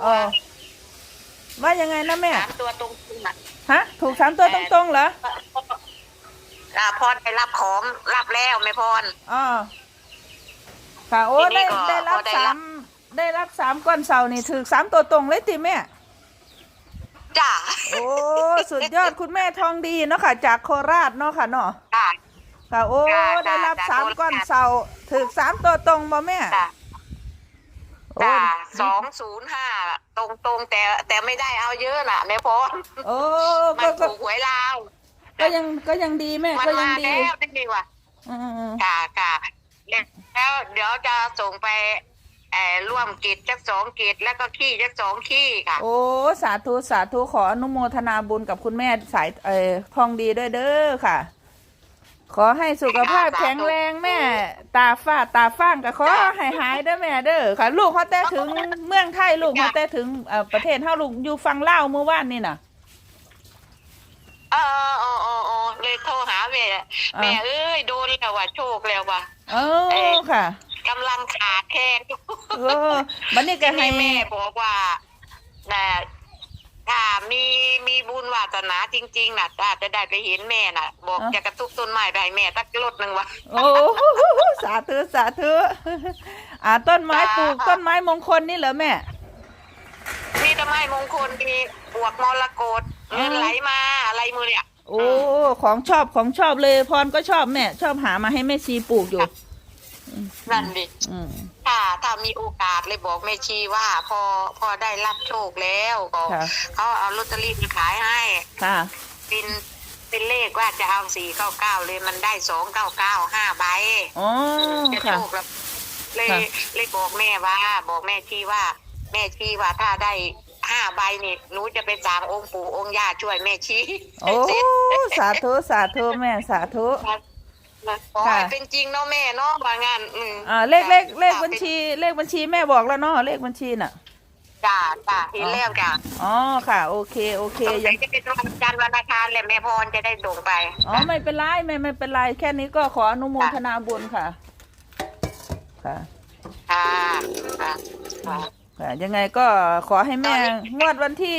เออว่ายังไงนะแม่ สามตัวตรงๆน่ะฮะ ถูกสามตัวตรงๆเหรออ่าพรได้รับของรับแล้วไม่พร อ๋อค่ะโอ้ทีนี้ได้ก็ได้รับพอได้สารัมบได้รับสามก้อนเสานี่ถือสามตัวตรงเลยติแม่ จ้าโอ้สุดยอดคุณแม่ทองดีเนาะค่ะ จากโคราชเนาะค่ะเนาะจ้า ค่ะโอ้จ้ะได้รับจ้ะสามโคราชก้อนเสาถือสามตัวตรงบ่แม่ จ้าโอ้ จ้าสองศูนย์ห้าตรงตรงๆแต่แต่ไม่ได้เอาเยอะน่ะแม่พรโอ้มัก็นก็ถูกหวยลาวก็ยังก็ยังดีแม่มันก็ยังมาดีแล้วนี่ดีกว่าอืมค่ะค่ะแล้วเดี๋ยวจะส่งไปเอ่อร่วมกิจจักสองกิจแล้วก็ขี้จักสองขี้ค่ะ โอ้สาธุสาธุขออนุโมทนาบุญกับคุณแม่สายเอ่อทองดีด้วยเด้อค่ะ ขอให้สุขภาพสาธุแข็งแรงแม่ ตาฝ้าตาฟ้างก็ขอให้หายเด้อแม่เด้อค่ะ ลูกเขาแต่ถึงเมืองไทยลูกเขาแต่ถึงเอ่อประเทศเฮาลูกอยู่ฟังเล่าวเมื่อวานนี่น่ะ เออเออเออเออเลยโทรหาแม่อ่าแม่เอ้ยโดนแล้วว่ะโชคแล้วว่ะเออค่ะกำลังขาดแค่นเออบัดนี้ก็ให้ที่แม่บอกว่าน่ะ ถ้ามีมีบุญวาสนาจริงๆน่ะถ้าจะได้ไปเห็นแม่น่ะ บอกจะกระตุกต้นไม้ไปให้แม่สักรถหนึ่งวะโอ้สาธุสาธุอ่าต้นไม้ปลูกต้นไม้มงคลนี่เหรอแม่ มีต้นไม้มงคลมีบวกมรกตเงินไหลมาอะไรมือเนี่ย โอ้ของชอบของชอบเลยพรก็ชอบแม่ ชอบหามาให้แม่ชีปลูกอยู่นั่นดิอืม ถ้าถ้ามีโอกาสเลยบอกแม่ชีว่า พอพอได้รับโชคแล้วก็ค่ะ เขาเอาลอตเตอรี่มาขายให้ค่ะ เป็นเป็นเลขว่าจะเอาสี่เก้าเก้าเลยมันได้สองเก้าเก้าห้าใบ อ๋อ จะค่ะ โชคแล้วเลยค่ะ เลยบอกแม่ว่า บอกแม่ชีว่า แม่ชีว่าถ้าได้ห้าใบนี่หนูจะไปสร้างองค์ปู่องค์ย่าช่วยแม่ชีโอ้สาธุ สาธุ แม่ สาธุ ขอให้เป็นจริงเนาะแม่เนาะว่างานอืมอ่าเลขเลขเลขบัญชี เลขบัญชีแม่บอกแล้วเนาะเลขบัญชีน่ะจ้าจ้าเห็นแล้วจ้าอ๋อค่ะ โอเคโอเคสงยัสังยจะเป็นวันจันทร์วันอังคารแหละแม่พรจะได้ส่งไปอ๋อไม่เป็นไรไม่ไม่เป็นไรแค่นี้ก็ขออนุโมทนาบุญค่ะค่ะค่ะ ค่ะค่ะค่ะยังไงก็ขอให้แม่งวดวันที่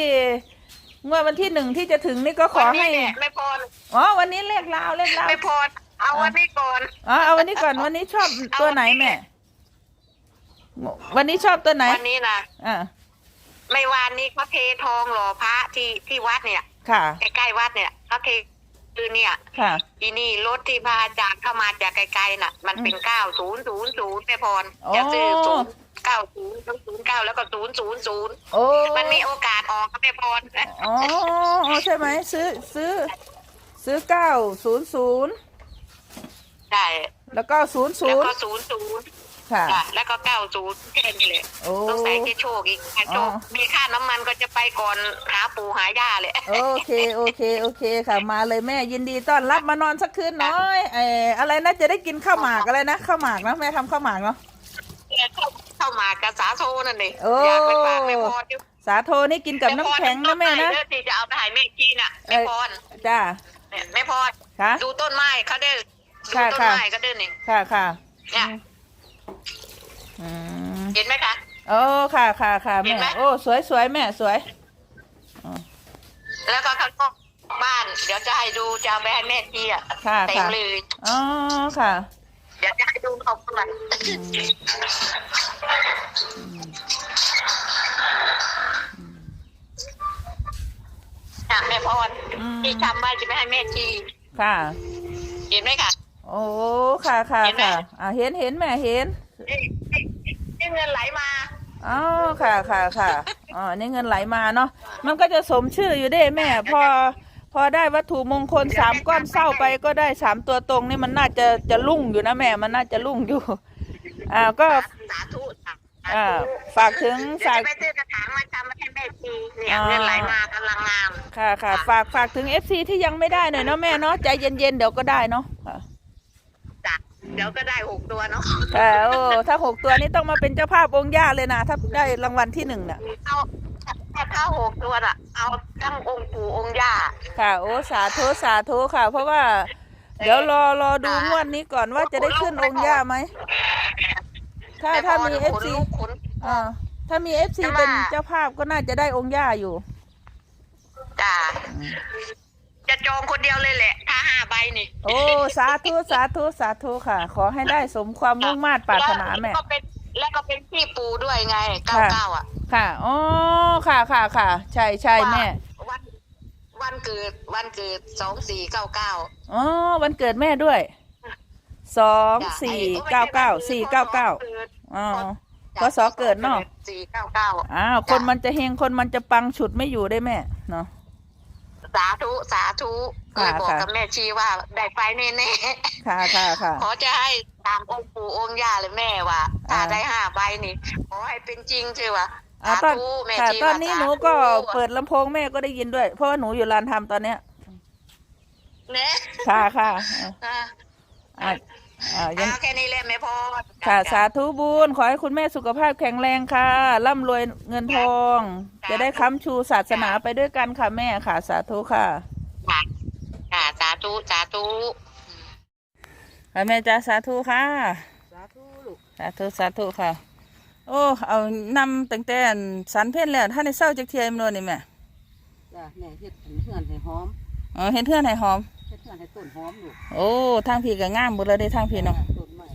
งวดวันที่หนึ่งที่จะถึงนี่ก็ขอวันให้นี้แหละแม่พรอ๋อวันนี้เลขลาวเลขลาวแม่พร เอาวันนี้ก่อน อ๋อเอาวันนี้ก่อนวันนี้ชอบตัวไหนแม่วันนี้ชอบตัวไหนวันนี้นะอ่าไม่วานนี้เขาเททองหล่อพระที่ที่วัดเนี่ย ค่ะใกล้ๆวัดเนี่ยเขาเทคือเนี่ยค่ะอีนี่รถที่พาจากเข้ามาจากไกลๆน่ะ มันเป็นเก้าศูนย์ศูนย์ศูนย์แม่พรอ๋อจะซื้อศูนย์เก้าศูนย์ศูนย์เก้าแล้วก็ศูนย์ศูนย์ศูนย์โอ้มันมีโอกาสออกครับแม่พรอ๋ออ๋อใช่ไหมซื้อซื้อ ซื้อเก้าศูนย์ศูนย์ ใช่แล้วก็ศูนย์ศูแล้วนย์ก็ศูนย์ศูนย์ค่ะ จ้ะแล้วก็เก้าศูนย์แค่นี้แหละโอ้ ต้องใส่ที่โชคอีกถ้าโชคอ๋อ มีค่าน้ำมันก็จะไปก่อนหาปูหาย่าเลย โอเค โอเค โอเคค่ะ มาเลยแม่ยินดีต้อนรับมานอนสักคืนน้อยเอออะไรนะจะได้กินข้าวหมากอะไรนะข้าวหมากเนาะแม่ทำข้าวหมากเนาะ เข้าเข้ามากระสาโทนั่นเองโอ้ อยากไปฝากแม่พรสาโทนี่กินกับน้ำแข็งนะแม่นะเลือกที่จะเอาไปให้แม่กินอะแม่พรจ้าเนี่ยแม่พรค่ะ ดูต้นไม้เขาเด้อดู ค่ะต้นค่ะ ไม้ก็เด้อนี่ค่ะค่ะเนี่ยอืมเห็นไหมคะ โอ้ค่ะค่ะค่ะเห็แม่นไหม โอ้สวยสวยแม่สวยแล้วก็ข้างนอกบ้านเดี๋ยวจะให้ดูจะเอาไปให้แม่ทีอะค่ะเต็มค่ะเลยอ๋อค่ะเดี๋ยวจะให้ดูเขาก่อนอืมค่ะแม่พรที่ทำไว้จะไปให้แม่ทีค่ะ เห็นไหมคะ โอ้ค่ะค่ะเห็นไหมค่ะอ่าเห็นเห็นแม่เห็นนี่นี่นี่เงินไหลมาอ๋อค่ะค่ะค่ะอ๋อนี่เงินไหลมาเนาะมันก็จะสมชื่ออยู่เด้แม่ พอ พอได้วัตถุมงคลสามก้อนเศร้าไปก็ได้สามตัวตรงนี่มันน่าจะจะลุ่งอยู่นะแม่ มันน่าจะลุ่งอยู่ อ่าก็สาธุค่ะสาอ่าธุฝากถึงเดี๋ยวฝากจะไปซื้อกระถางมาทำมาให้แม่ทีเนี่ยอ่าเงินไหลมากำลังงาม ค่ะค่ะฝากฝากถึง FC ที่ยังไม่ได้หน่อยเนาะแม่เนาะใจเย็นๆเดี๋ยวก็ได้เนาะค่ะจ้ะเดี๋ยวก็ได้หกตัวเนาะแต่โอ้ถ้าหกตัวนี้ต้องมาเป็นเจ้าภาพองค์ย่าเลยนะถ้าได้รางวัลที่หนึ่งน่ะเอาถ้าเข้าหกตัวน่ะ เอาทั้งองค์ปู่องค์ย่าค่ะโอ้สาธุสาธุค่ะ เพราะว่า เดี๋ยวรอรอดูงวดนี้ก่อนว่าจะได้ขึ้นองค์ย่าไหมถ้าถ้ามีแม่พร FC ขนลุกขนอ่าถ้ามีเอฟซีแต่ว่าเป็นเจ้าภาพก็น่าจะได้องค์ย่าอยู่จ้าจะจองคนเดียวเลยแหละถ้า ห้าใบนี่โอ้สาธุสาธุสาธุค่ะ ขอให้ได้สมความมุ่งมา่ปรารถนาแม่ล้วก็เป็นแล้วก็เป็นพี่ปูด้วยไงเก้าค่ะเก้าอะ ค่ะอ๋อค่ะค่ะค่ะ ใช่ใช่แม่วันวันเกิดวันเกิดสองสี่เก้าเก้าอ๋อวันเกิดแม่ด้วยสองสี่เก้าเก้าสี่เก้าเก้าอ๋อพศเกิดเนาะสี่เก้าเก้าอ้าวคนมันจะเฮงคนมันจะปังฉุดไม่อยู่ได้แม่เนาะ สาธุสาธุเคค่ะยบอกค่ะ กับแม่ชีว่าได้ไปแน่ค่ะค่ะค่ะ ๆขอจะให้ตามองค์ปู่องค์ย่าเลยแม่ว่าถ้าอ่า ได้ห้าใบนี่ขอให้เป็นจริงใช่ปะอ่าสาตอนธุแม่ค่ะชีตอนว่านี้สาหนูธุก็เปิดลำโพงแม่ก็ได้ยินด้วย เพราะว่าหนูอยู่ลานทำตอนเนี้ย เนี่ยค่ะค่ะอ่าอ่า อ่ายังเอาแค่นี้แหละไม่พอค่ะจ้ะสาธุบุญขอให้คุณแม่สุขภาพแข็งแรงค่ะร่ำรวยเงินทองจ้ะจะได้ค้ำชูศาสนาไปด้วยกันค่ะแม่ค่ะ สาธุค่ะค่ะค่ะสาธุสาธุค่ะแม่จ้าสาธุค่ะ สาธุลูกสาธุสาธุค่ะ โอ้เอานำตั้งแต่อันสันเพศแล้วท่านในเศร้าจักเทียมโนนี่แม่จ้ะแม่เฮ็ดเพื่อนให้หอมอ๋อเห็นเพื่อนให้หอม เฮ็ดเพื่อนให้ต้นหอมลูกโอ้ทางพี่ก็งามหมดเลยได้ทางพี่เนาะต้นใหม่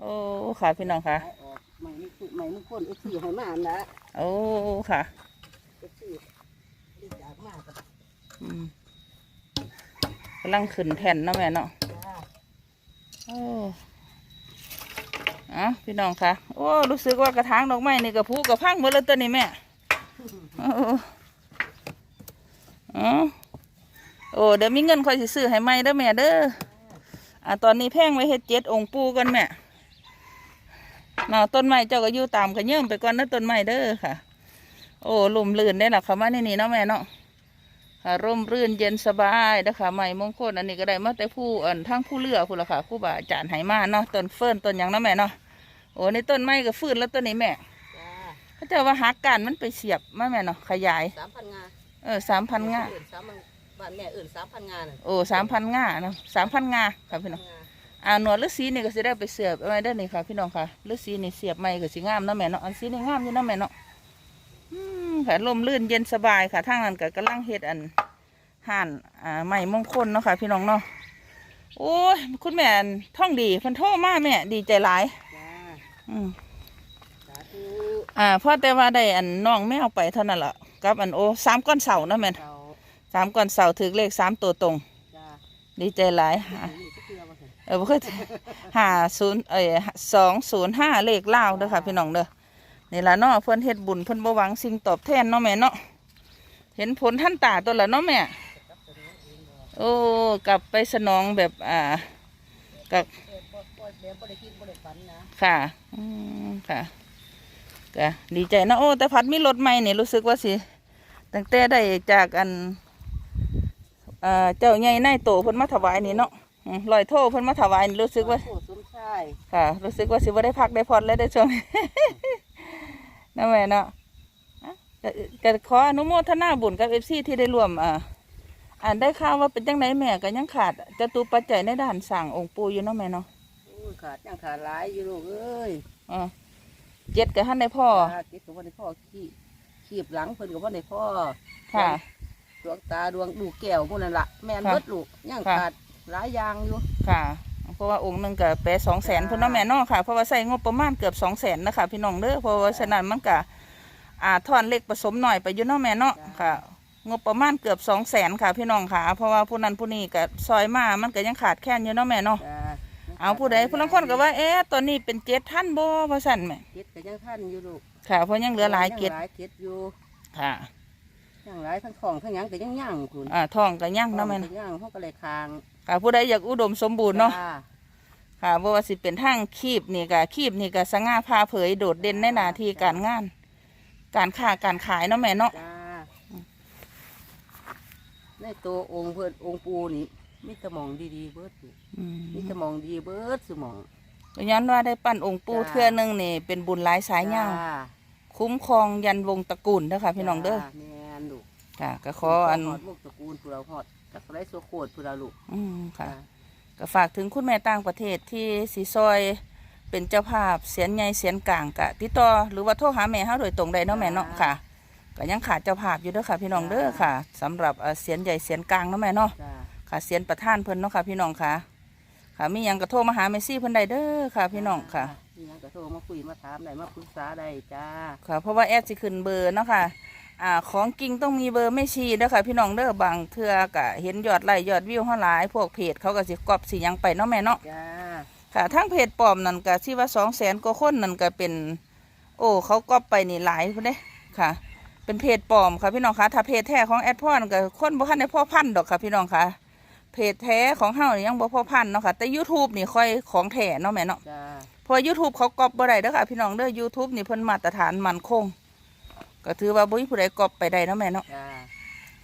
โอ้ค่ะพี่น้องค่ะขายออกใหม่นี่คือใหม่นี่คนเอฟซีให้มาอันละโอ้ค่ะเอฟซีดีจากมากจ้ะอืมกำลังขึ้นแท่นเนาะแม่เนาะจ้าโอ้อะพี่น้องค่ะโอ้ รู้สึกว่ากระถางดอกไม้นี่กระพุกระพังหมดแล้วตัวนี้แม่โอ้อ๋อ โอ้เดี๋ยวมีเงินคอยสิซื้อให้ใหม่เด้อแม่เด้ออะตอนนี้แพงไว้เฮ็ดเจ็ดองค์ปูกันแม่เนาะต้นไม้เจ้าก็อยู่ตามกันเยิ่มไปก่อนนะต้นไม้เด้อค่ะ โอ้ลมลื่นได้หรอคะมาในนี่เนาะแม่เนาะค่ะร่มรื่นเย็นสบายนะคะใหม่มงคลอันนี้ก็ได้มาแต่ผู้อันทั้งผู้เลือกคุณละค่ะผู้บาอาจารย์ไหมาเนาะต้นเฟิร์นต้นหยังเนาะแม่เนาะโอ้ในต้นไม้ก็ฟื้นแล้วต้นนี้แม่จ้าเขาเจะว่าหาการมันไปเสียบมาแม่เนาะขยายสามพันงาเออสามพันง่าเอื่นสามพัน บ้านแม่เอื่นสามพันงาน่ะโอ้สามพันง่าเนาะสามพันง่าค่ะพี่น้องอ่าหนวดฤาษีนี่ก็สิได้ไปเสียบอะไรได้อนี่ค่ะ พี่น้องค่ะฤาษีนี่เสียบไม้ก็สิงามเนาะแม่เนาะอันสีนี่งามอยู่เนาะแม่เนาะอืมค่ะลมลื่นเย็นสบายค่ะทางนั้นก็กำลังเฮ็ดอันห่านอ่าไม้มงคลเนาะค่ะ พี่น้องเนาะโอ้ยคุณแม่อันท่องดีเพิ่นโทรมาแม่ดีใจหลายจ้าอืมสาธุอ่าเพราะแต่ว่าได้อันน้องแมวไปเท่านั้นละกับอันโอสามก้อนเสาเนาะแม่นเขา สามก้อนเสาถือเลขสามตัวตรง จ้าดีใจหลายอะนี่ก็คือว่าซั่นเออบ่เคยห้าศูนย์เอ้ยสองศูนย์ห้าเลขเล่าวเด้อค่ะพี่น้องเด้อนี่ละเนาะเพิ่นเฮ็ดบุญเพิ่นบ่หวังสิ่งตอบแทนเนาะแม่เนาะเห็นผลท่านตาตัวละเนาะแม่โอ้กลับไปสนองแบบอ่ากับเออบ่บ่แบบบ่ได้คิดบ่ได้ฝันนะค่ะอืมค่ะก็ดีใจเนาะโอ้แต่พัดมีรถใหม่นี่รู้สึกว่าสิตั้งแต่ได้จากอัน เอ่อเจ้าใหญ่นายโตเพิ่นมาถวายนี่เนาะอืมลอยโทเพิ่นมาถวายนี่รู้สึกว่าโอ้สมชายค่ะ รู้สึกว่าสิว่าได้พักได้พอดแล้วได้ช่วงนั่นแหละเนาะอะก็ก็ขออนุโมทนาบุญกับเอฟซีที่ได้ร่วมอ่าอ่านได้ข่าวว่าเป็นจังไดแม่ก็ยังขาดจตุปัจจัยในด้านสั่งองค์ปู่อยู่เนาะแม่เนาะโอ้ยขาดยังขาดหลายอยู่ลูกเอ้ยอ่าเจ็ดกับท่านในพ่อตาเก็บกับวันในพ่อขี้ขีบหลังเพิ่นกับวันในพ่อค่ะ ดวงตาดวงดูแก้วพวกนั้นละแม่นค่ะ เบิดลูกยังค่ะขาดหลายอย่างอยู่ค่ะ เพราะว่าองค์หนึ่งก็แปสองแสนพุ่นเนาะแม่เนาะค่ะ เพราะว่าใส่งบประมาณเกือบสองแสนนะคะพี่น้องเด้อเพราะว่าฉะนั้นมันก็อ่าทอนเล็กผสมหน่อยไปอยู่เนาะแม่เนาะค่ะ งบประมาณเกือบสองแสนค่ะพี่น้องค่ะ เพราะว่าผู้นั้นผู้นี้ก็ซอยมามันก็ยังขาดแคลนอยู่เนาะแม่เนาะจ้าเอาผู้ใดผู้ลางคนก็ว่าเอ๊ะตัวนี้เป็นเจ็ดท่านบ่เพราะสั่นแม่เก็ดก็ยังท่านอยู่ลูกค่ะเพราะยังเหลือหลายเก็ดงหลายเก็ดอยู่ค่ะ ยังหลายทั้งของทั้งหยังก็ยังย่างคุณอ่าทองก็ยังเนาะแม่ขอเนาะงก็ย่างเขาก็เลยคางค่ะผู้ใดอยากอุดมสมบูรณ์เนาะจ้ค่ะบ่ว่าสิเป็นทางคีบนี่ก็คีบนี่ก็สง่าพาเผยโดดเด่นในหน้าที่การงาน การค้าการขายเนาะแม่เนาะจ้าในตัวองค์เพิ่นองค์ปูนี่มีสมองดีๆเบิดลูกอืมมีสมองดีเบิดสมอง ก็ย้อนว่าได้ปั้นองค์ปู่จ้า เทื่อหนึงนี่เป็นบุญหลายสายยาวจ้คุ้มครองยันวงตระกูลเด้อค่ะพี่น้องเด้อ จ้าแม่นลูก ค่ะก็ขออันหอดลูกตระกูลผู้เราหอดจากไรโซโคดผู้เราลูกอืมค่ะจ้าก็ฝากถึงคุณแม่ต่างประเทศที่สีซอยเเป็นเจ้าภาพเสียนใหญ่เสียนกลางกะติดต่อหรือว่าโทรหาแม่เฮาโดยตรงได้เนาะแม่เนาะค่ะก็ยังขาดเจ้าภาพอยู่เด้อค่ะ พี่น้องเด้อค่ะสำหรับเอ่อเสียนใหญ่เสียนกลางเนาะแม่เนาะจ้าค่ะเสียนประธานเพิ่นเนาะค่ะ พี่น้องค่ะ ค่ะมีหยังก็โทรมาหาเมซี่เพิ่นได้เด้อค่ะ พี่น้องค่ะนี่ยังก็โทรมาคุยมาถามได้มาปรึกษาได้จ้าค่ะเพราะว่าแอดสิขึ้นเบอร์เนาะค่ะ อ่าของจริงต้องมีเบอร์ไม่ชีเด้อค่ะ พี่น้องเด้อบางเทื่อกะเห็นยอดไลค์ยอดวิวเฮาหลาย พวกเพจเขาก็สิกอบสิหยังไปเนาะแม่เนาะจ้าค่ะทั้งเพจปลอมนั่นก็ที่ว่า200,000กว่าคนนั่นก็เป็น โอ้เขาก๊อปไปนี่หลายพุ่นเด้ค่ะ เป็นเพจปลอมค่ะพี่น้องคะถ้าเพจแท้ของแอดพอนก็คนบ่ทันได้พ่อพันธุ์ดอกค่ะ พี่น้องคะเพจแท้ของเฮานี่ยังบ่พ่อพันธุ์เนาะค่ะแต่ YouTube นี่ค่อยของแท้เนาะแม่เนาะจ้า เพราะ YouTube เขาก๊อปบ่ได้เด้อค่ะพี่น้องเด้อ YouTube นี่เพิ่นมาตรฐานมั่นคง ก็ถือว่าบ่มีผู้ใดก๊อปไปได้เนาะแม่เนาะจ้า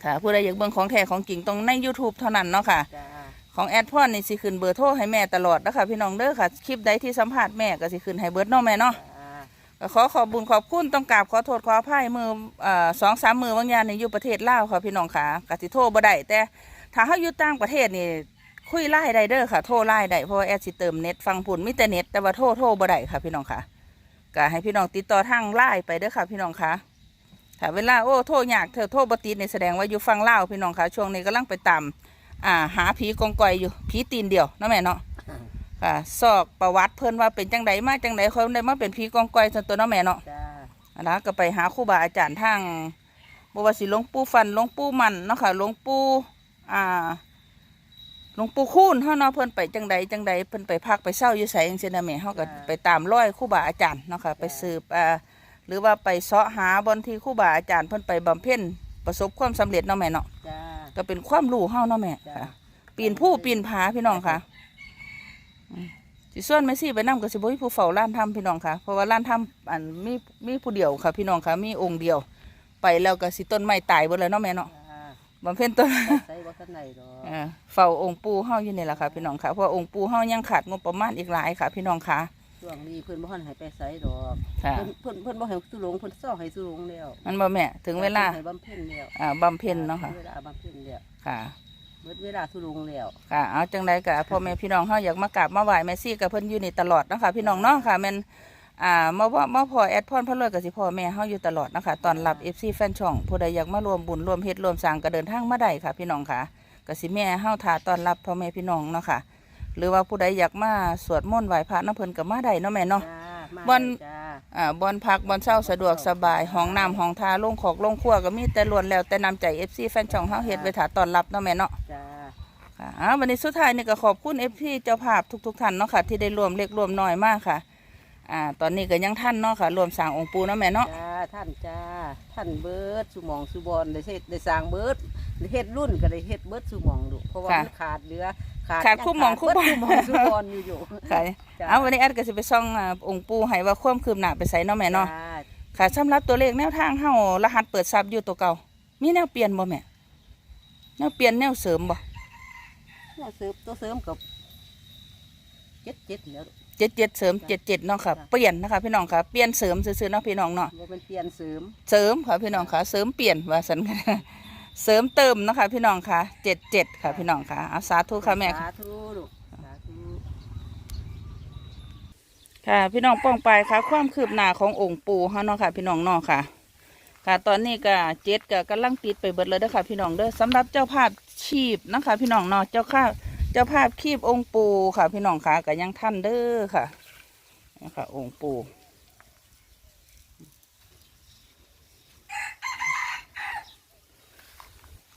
ค่ะผู้ใดอยากเบิ่งของแท้ของจริงต้องใน YouTube เท่านั้นเนาะค่ะ จ้าของแอดพอนนี่สิขึ้นเบอร์โทรให้แม่ตลอดนะคะพี่น้องเด้อค่ะ คลิปใดที่สัมภาษณ์แม่ก็สิขึ้นให้เบิดเนาะแม่เนาะ จ้าก็ขอขอบบุญขอบคุณต้องกราบขอโทษขออภัยมือเอ่อสองสามมือบางอย่างนี่อยู่ประเทศลาวค่ะพี่น้องค่ะกสิโทรบ่ได้แต่ถ้าเขาอยู่ต่างประเทศนี่คุยไล่ได้เด้อค่ะโทรไล่ได้เพราะว่าแอดสิเติมเน็ตฟังผุนมิแต่เน็ตแต่ว่าโทรโทรบ่ได้ค่ะพี่น้องค่ะก็ให้พี่น้องติดต่อทางไล่ไปเด้อค่ะพี่น้องค่ะ ถ้าเวลาโอ้โทรยากเธอโทรบ่ติดนี่แสดงว่าอยู่ฟังลาวพี่น้องค่ะช่วงนี้กำลังไปตามอ่าหาผีกองกอยอยู่ผีตีนเดียวเนาะแม่เนาะค่ะซอกประวัติเพิ่นว่าเป็นจังไดมาจังไดเขาได้มาเป็นผีกองกอยส่วนตัวเนาะแม่เนาะจ้าอันนะก็ไปหาครูบาอาจารย์ทางบวาสิหลวงปู่ฟันหลวงปู่มันเนาะค่ะหลวงปู่อ่าหลวงปู่คูนเฮาเนาะเพิ่นไปจังใดจังใดเพิ่นไปพักไปเศร้าอยู่ไสจังซี่นะแม่เฮาก็ไปตามร้อยครูบาอาจารย์เนาะค่ะไปสืบอ่า หรือว่าไปเสาะหาบนที่ครูบาอาจารย์เพิ่นไปบำเพ็ญประสบความสำเร็จเนาะแม่เนาะจ้า ก็เป็นความรู้เฮาเนาะแม่จ้ะ ค่ะปีนผู้ปีนผาพี่น้องค่ะอืมสิส่วนแม่ซี่ไปนํก็สิบ่มีผู้เฝ้าร้านทำพี่น้องค่ะ เพราะว่าร้านทำอันมีมีผู้เดียวค่ะ พี่น้องค่ะ มีองค์เดียว ไปแล้วก็สิต้นไม้ตายเบิดเลยเนาะแม่เนาะจ้าบำเพ็ญต้น ใส่บ่ทันไหนดอก เออเฝ้าองค์ปู่เฮาอยู่นี่แหละค่ะพี่น้องค่ะเพราะว่าองค์ปู่เฮายังขาดงบประมาณอีกหลายค่ะ พี่น้องค่ะ ช่วงนี้เพิ่นบ่ทันให้ไปใส่ดอกค่ะ เพิ่นเพิ่นเพิ่นบ่ให้สุลงเพิ่นซ่อให้สุลงแล้วมันบ่แม่ถึงเวลาให้บำเพ็ญแล้วอ่าบำเพ็ญเนาะค่ะเวลาบำเพ็ญแล้วค่ะ เบิดเวลาสุลงแล้ว ค่ะเอาจังใดก็พ่อแม่พี่น้องเฮาอยากมากราบมาไหว้แม่ซี่กับเพิ่นอยู่นี่ตลอดเนาะคะพี่น้องเนาะค่ะแม่นอ่ามาว่ามาพอแอดพรพระรวยกับสิพ่อแม่เฮาอยู่ตลอดเนาะคะตอนรับ FC แฟนช่องผู้ใดอยากมารวมบุญรวมเฮ็ดรวมสร้างก็เดินทางมาได้ค่ะ พี่น้องค่ะก็สิแม่เฮาท่าต้อนรับพ่อแม่พี่น้องเนาะค่ะ หรือว่าผู้ใดอยากมาสวดมนต์ไหว้พระน้ำเพิ่นก็มาได้เนาะแม่เนาะ จ้ามาวันเลยจ้าอ่าบอนพักบอนเช่าสะดวกสบายห้องน้ำห้องทาลงขอกลงครัวก็มีแต่ล้วนแล้วแต่นำใจ FC แฟนช่องเฮาเฮ็ดไว้ท่าต้อนรับเนาะแม่เนาะ จ้าค่ะอ่าวันนี้สุดท้ายนี่ก็ขอบคุณเอฟพีเจ้าภาพทุกๆท่านเนาะค่ะที่ได้รวมเล็กรวมน้อยมากค่ะ อ่า ตอนนี้ก็ยังท่านเนาะค่ะ รวมสร้างองค์ปูเนาะแม่เนาะ จ้าท่านจ้าท่านเบิดสุหมองสุบอลได้เฮ็ดได้สร้างเบิดได้เฮ็ดรุ่นก็ได้เฮ็ดเบิดสุหมองดูเพราะว่ามันขาดเหลือขาดคู่หมองคู่เบิดบ้านสุหมองสุบอลอยู่อยู่ค่ะ จ้ะเอาวันนี้แอดก็สิไปซ่องอ่าองค์ปูให้ว่าความคืบหน้าไปใส่เนาะแม่เนาะ จ้าค่ะสำหรับตัวเลขแนวทางเฮารหัสเปิดซับอยู่ตัวเก่า มีแนวเปลี่ยนบ่แม่ แนวเปลี่ยนแนวเสริมบ่ เนี่ยเสริมตัวเสริมกับเจ็ดเจ็ดแล้ว เจ็ดเจ็ดเสริมเจ็ดเจ็ดเนาะค่ะเปลี่ยนนะคะพี่น้องค่ะเปลี่ยนเสริมซื่อๆเนาะพี่น้องเนาะว่ามันเปลี่ยนเสริมเสริมค่ะพี่น้องค่ะเสริมเปลี่ยนว่าสันค่ะเสริมเติมเนาะคะพี่น้องค่ะเจ็ดเจ็ดค่ะพี่น้องค่ะเอาสาธุค่ะแม่ค่ะ สาธุลูกสาธุค่ะ พี่น้องป้องไปค่ะ ความคืบหน้าขององค์ปู่เฮาเนาะค่ะ พี่น้องเนาะค่ะ ค่ะ ตอนนี้ก็เจ็ดก็กำลังติดไปเบิดเลยเด้อค่ะ พี่น้องเด้อสำหรับเจ้าภาพชีพนะคะ พี่น้องเนาะเจ้าข้า เจ้าภาพคีบองค์ปูค่ะ พี่น้องค่ะก็ยังท่านเด้อค่ะนะคะองค์ปู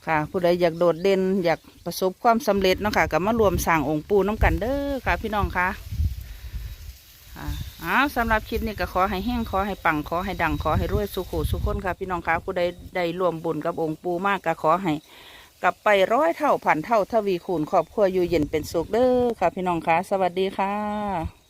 ค่ะ ผู้ใดอยากโดดเด่นอยากประสบความสำเร็จเนาะค่ะก็มารวมสร้างองค์ปูน้ำกันเด้อค่ะ พี่น้องค่ะอ่าอ้าวสำหรับคลิปนี้ก็ขอให้แห้งขอให้ปังขอให้ดังขอให้รวยสุขุสุขคนค่ะ พี่น้องค่ะผู้ใดได้รวมบุญกับองค์ปูมากก็ขอให้ กลับไปร้อยเท่าพันเท่าทวีคูณครอบครัวอยู่เย็นเป็นสุขเด้อค่ะ พี่น้องคะสวัสดีค่ะ